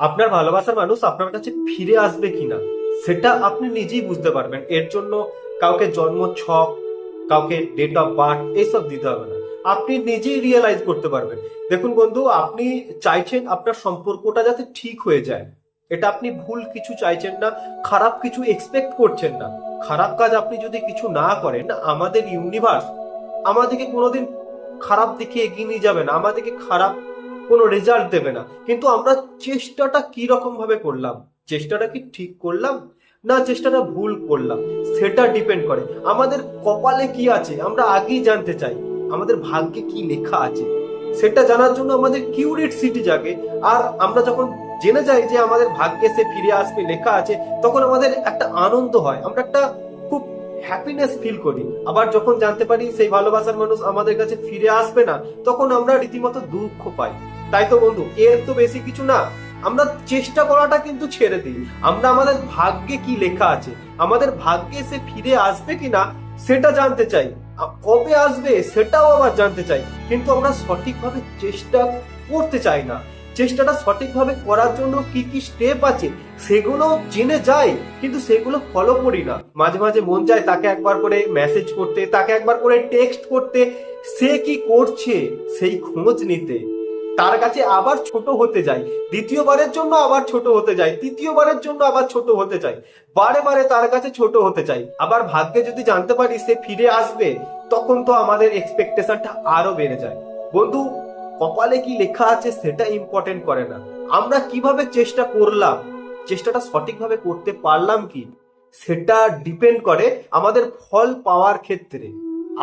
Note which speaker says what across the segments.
Speaker 1: আপনার ভালোবাসার মানুষ আপনার কাছে ফিরে আসবে কিনা, সেটা আপনি নিজেই বুঝতে পারবেন। এর জন্য কাউকে জন্ম ছক, কাউকে ডেট অফ বার্থ এইসব দিতে হবে না। আপনি নিজেই রিয়েলাইজ করতে পারবেন। দেখুন বন্ধু, আপনি চাইছেন আপনার সম্পর্কটা যাতে ঠিক হয়ে যায়। এটা আপনি ভুল কিছু চাইছেন না, খারাপ কিছু এক্সপেক্ট করছেন না। খারাপ কাজ আপনি যদি কিছু না করেন, আমাদের ইউনিভার্স আমাদেরকে কোনোদিন খারাপ দিকে এগিয়ে নিয়ে যাবে না। আমাদেরকে খারাপ কোনো রেজাল্ট দেবে না। কিন্তু আমরা চেষ্টাটা কি রকম ভাবে করলাম? চেষ্টাটা কি ঠিক করলাম? না চেষ্টাটা ভুল করলাম? সেটা ডিপেন্ড করে। আমাদের কপালে কি আছে? আমরা আগেই জানতে চাই। আমাদের ভাগ্যে কি লেখা আছে? সেটা জানার জন্য আমাদের কিউরিয়াসিটি জাগে। আর আমরা যখন জেনে যাই যে আমাদের ভাগ্যে সে ফিরে আসবে, লেখা আছে, তখন আমাদের একটা আনন্দ হয়। আমরা একটা খুব হ্যাপিনেস ফিল করি। আবার যখন জানতে পারি সেই ভালোবাসার মানুষ আমাদের কাছে ফিরে আসবে না, তখন আমরা রীতিমতো দুঃখ পাই। তাই তো বন্ধু, এর তো বেশি কিছু না। আমরা চেষ্টা করাটা কিন্তু ছেড়ে দিই। আমরা আমাদের ভাগ্যে কি লেখা আছে, আমাদের ভাগ্যে সে ফিরে আসবে কিনা, সেটা জানতে চাই। কবে আসবে সেটাও আবার জানতে চাই। কিন্তু আমরা সঠিকভাবে চেষ্টা করতে চাই না। চেষ্টাটা সঠিকভাবে করার জন্য কি কি স্টেপ আছে, সেগুলো জেনে যাই, কিন্তু সেগুলো ফলো করি না। মাঝে মাঝে মন যায় তাকে একবার করে মেসেজ করতে, তাকে একবার করে টেক্সট করতে, সে কি করছে, সেই খোঁজ নিতে। তার কাছে আবার ছোট হতে যাই। দ্বিতীয়বারের জন্য আবার ছোট হতে যাই। তৃতীয়বারের জন্য আবার ছোট হতে চাই বারে বারে তার কাছে ছোট হতে চাই। আবার ভাগ্যে যদি জানতে পারি সে ফিরে আসবে, তখন তো আমাদের এক্সপেকটেশনটা আরও বেড়ে যায়। বন্ধু, কপালে কি লেখা আছে সেটা ইম্পর্টেন্ট করে না। আমরা কীভাবে চেষ্টা করলাম, চেষ্টাটা সঠিকভাবে করতে পারলাম কি, সেটা ডিপেন্ড করে আমাদের ফল পাওয়ার ক্ষেত্রে।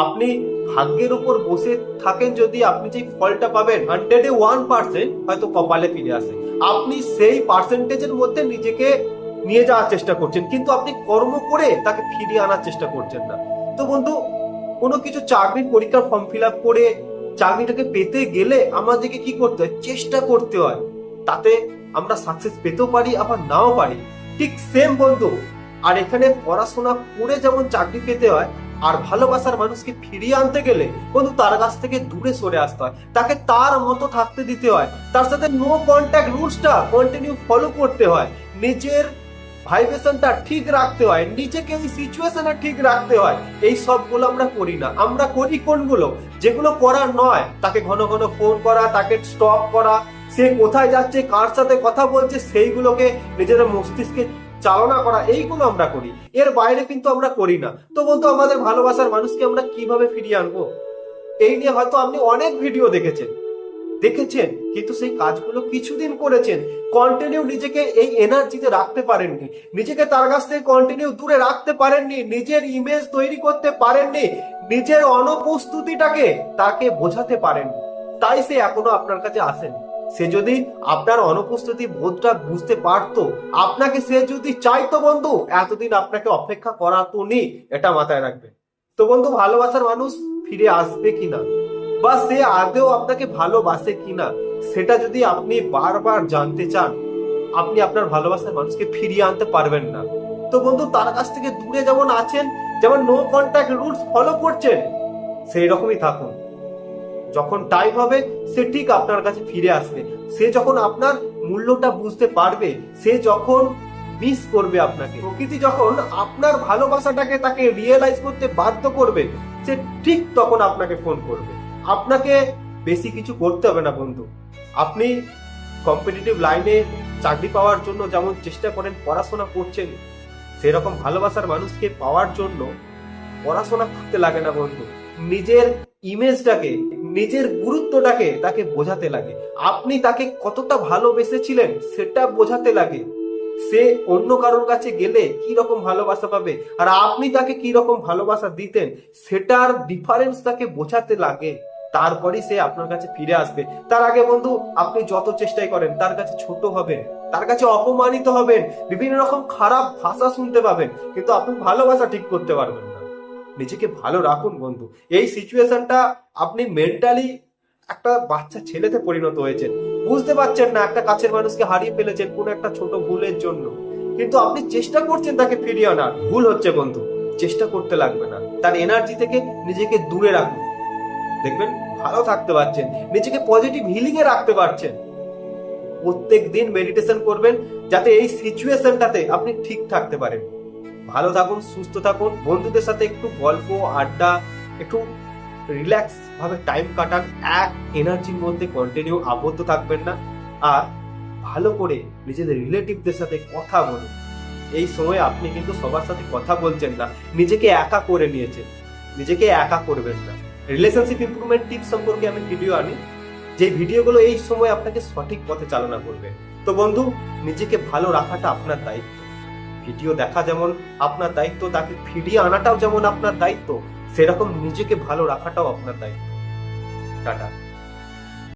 Speaker 1: আপনি ভাগ্যের উপর বসে থাকেন যদি আপনি যে ফলটা পাবেন হান্ড্রেডে ওয়ান পার্সেন্ট হয়তো কপালে ফিরে আসে। আপনি সেই পার্সেন্টেজের মধ্যে নিজেকে নিয়ে যাওয়ার চেষ্টা করছেন, কিন্তু আপনি কর্ম করে তাকে ফিরিয়ে আনার চেষ্টা করছেন না। তো বন্ধু, কোনো কিছু চাকরির পরীক্ষার ফর্ম ফিল আপ করে চাকরিটাকে পেতে গেলে আমাদেরকে কি করতে হয়? চেষ্টা করতে হয়। তাতে আমরা সাকসেস পেতেও পারি, আবার নাও পারি। ঠিক সেম বন্ধু, আর এখানে পড়াশোনা করে যেমন চাকরি পেতে হয় আর ভালোবাসার মানুষকে ফিরিয়ে আনতে গেলে বন্ধু তার কাছ থেকে দূরে সরে আসতে হয়। তাকে তার মতো থাকতে দিতে হয়। তার সাথে নো কন্ট্যাক্ট রুলসটা কন্টিনিউ ফলো করতে হয়। নিজের ভাইব্রেশনটা ঠিক রাখতে হয়। নিজেকে ওই সিচুয়েশনে ঠিক রাখতে হয়। এই সবগুলো আমরা করি না। আমরা করি কোনগুলো? যেগুলো করার নয়। তাকে ঘন ঘন ফোন করা, তাকে স্টপ করা। সে কোথায় যাচ্ছে, কার সাথে কথা বলছে, সেইগুলোকে নিজেদের মস্তিষ্কে চালনা করা, এইগুলো আমরা করি। এর বাইরে কিন্তু আমরা করি না। তো বন্ধু, আমাদের ভালোবাসার মানুষকে আমরা কীভাবে ফিরিয়ে আনব? এই নিয়ে হয়তো আপনি অনেক ভিডিও দেখেছেন। দেখেছেন, কিন্তু সেই কাজগুলো কিছুদিন করেছেন। কন্টিনিউ নিজেকে এই এনার্জিতে রাখতে পারেননি। নিজেকে তার কাছ থেকে কন্টিনিউ দূরে রাখতে পারেননি। নিজের ইমেজ তৈরি করতে পারেননি। নিজের অনুপস্থিতিটাকে তাকে বোঝাতে পারেন তাই সে এখনও আপনার কাছে আসেনি। সে যদি আপনার অনুপস্থিতি বোধটা বুঝতে পারতো, আপনাকে সে যদি চাইতো বন্ধু, এতদিন আপনাকে অপেক্ষা করাতো নি এটা মাথায় রাখবে। তো বন্ধু, ভালোবাসার মানুষ ফিরে আসবে কিনা? বা সে আদেও আপনাকে ভালোবাসে কিনা? সেটা যদি আপনি বারবার জানতে চান, আপনি আপনার ভালোবাসার মানুষকে ফিরিয়ে আনতে পারবেন না। তো বন্ধু, তার কাছ থেকে দূরে যেমন আছেন, যেমন নো কন্ট্যাক্ট রুলস ফলো করছেন সেই রকমই থাকুন। যখন টাইম হবে, সে ঠিক আপনার কাছে ফিরে আসবে। সে যখন আপনার মূল্যটা বুঝতে পারবে, সে যখন মিস করবে আপনাকে। প্রকৃতি যখন আপনার ভালোবাসাটাকে তাকে রিয়েলাইজ করতে বাধ্য করবে, সে ঠিক তখন আপনাকে ফোন করবে। আপনাকে বেশি কিছু করতে হবে না, বন্ধু। আপনি কম্পিটিটিভ লাইনে চাকরি পাওয়ার জন্য যেমন চেষ্টা করেন, পড়াশোনা করছেন, সেরকম ভালোবাসার মানুষকে পাওয়ার জন্য পড়াশোনা করতে লাগে না, বন্ধু। নিজের ইমেজটাকে নিজের গুরুত্বটাকে তাকে বোঝাতে লাগে। আপনি তাকে কতটা ভালোবেসেছিলেন সেটা বোঝাতে লাগে। সে অন্য কারোর কাছে গেলে কি রকম ভালোবাসা পাবে? আর আপনি তাকে কি রকম ভালোবাসা দিতেন সেটার ডিফারেন্স তাকে বোঝাতে লাগে। তারপরেই সে আপনার কাছে ফিরে আসবে। তার আগে বন্ধু, আপনি যত চেষ্টাই করেন, তার কাছে ছোট হবেন, তার কাছে অপমানিত হবেন, বিভিন্ন রকম খারাপ ভাষা শুনতে পাবেন, কিন্তু আপনি ভালোবাসা ঠিক করতে পারবেন। নিজেকে ভালো রাখুন বন্ধু। এই সিচুয়েশনটা আপনি মেন্টালি একটা বাচ্চা ছেলেতে পরিণত হয়েছেন। বুঝতে পারছেন না একটা কাছের মানুষকে হারিয়ে ফেলেছেন কোন একটা ছোট ভুলের জন্য। কিন্তু আপনি চেষ্টা করছেন তাকে ফিরিয়ে আনার। ভুল হচ্ছে বন্ধু, চেষ্টা করতে লাগবে না। তার এনার্জি থেকে নিজেকে দূরে রাখুন। দেখবেন, ভালো থাকতে পারছেন, নিজেকে পজিটিভ হিলিং এ রাখতে পারছেন। প্রত্যেক দিন মেডিটেশন করবেন, যাতে এই সিচুয়েশনটাতে আপনি ঠিক থাকতে পারেন। ভালো থাকুন, সুস্থ থাকুন, বন্ধুদের সাথে একটু গল্প, আড্ডা, একটু রিল্যাক্স ভাবে টাইম কাটান। এক এনার্জির মধ্যে কন্টিনিউ আবদ্ধ থাকবেন না। আর ভালো করে নিজেদের রিলেটিভদের সাথে কথা বলুন। এই সময় আপনি কিন্তু সবার সাথে কথা বলছেন না। নিজেকে একা করে নিয়েছেন। নিজেকে একা করবেন না। রিলেশনশিপ ইম্প্রুভমেন্ট টিপস সম্পর্কে আমি ভিডিও আনি। যে ভিডিওগুলো এই সময় আপনাকে সঠিক পথে চালনা করবে। তো বন্ধু, নিজেকে ভালো রাখাটা আপনার দায়িত্ব। ভিডিও দেখা যেমন আপনার দায়িত্ব, তাকে ফিরিয়ে আনাটাও যেমন আপনার দায়িত্ব, সেরকম নিজেকে ভালো রাখাটাও আপনার দায়িত্ব। টাটা।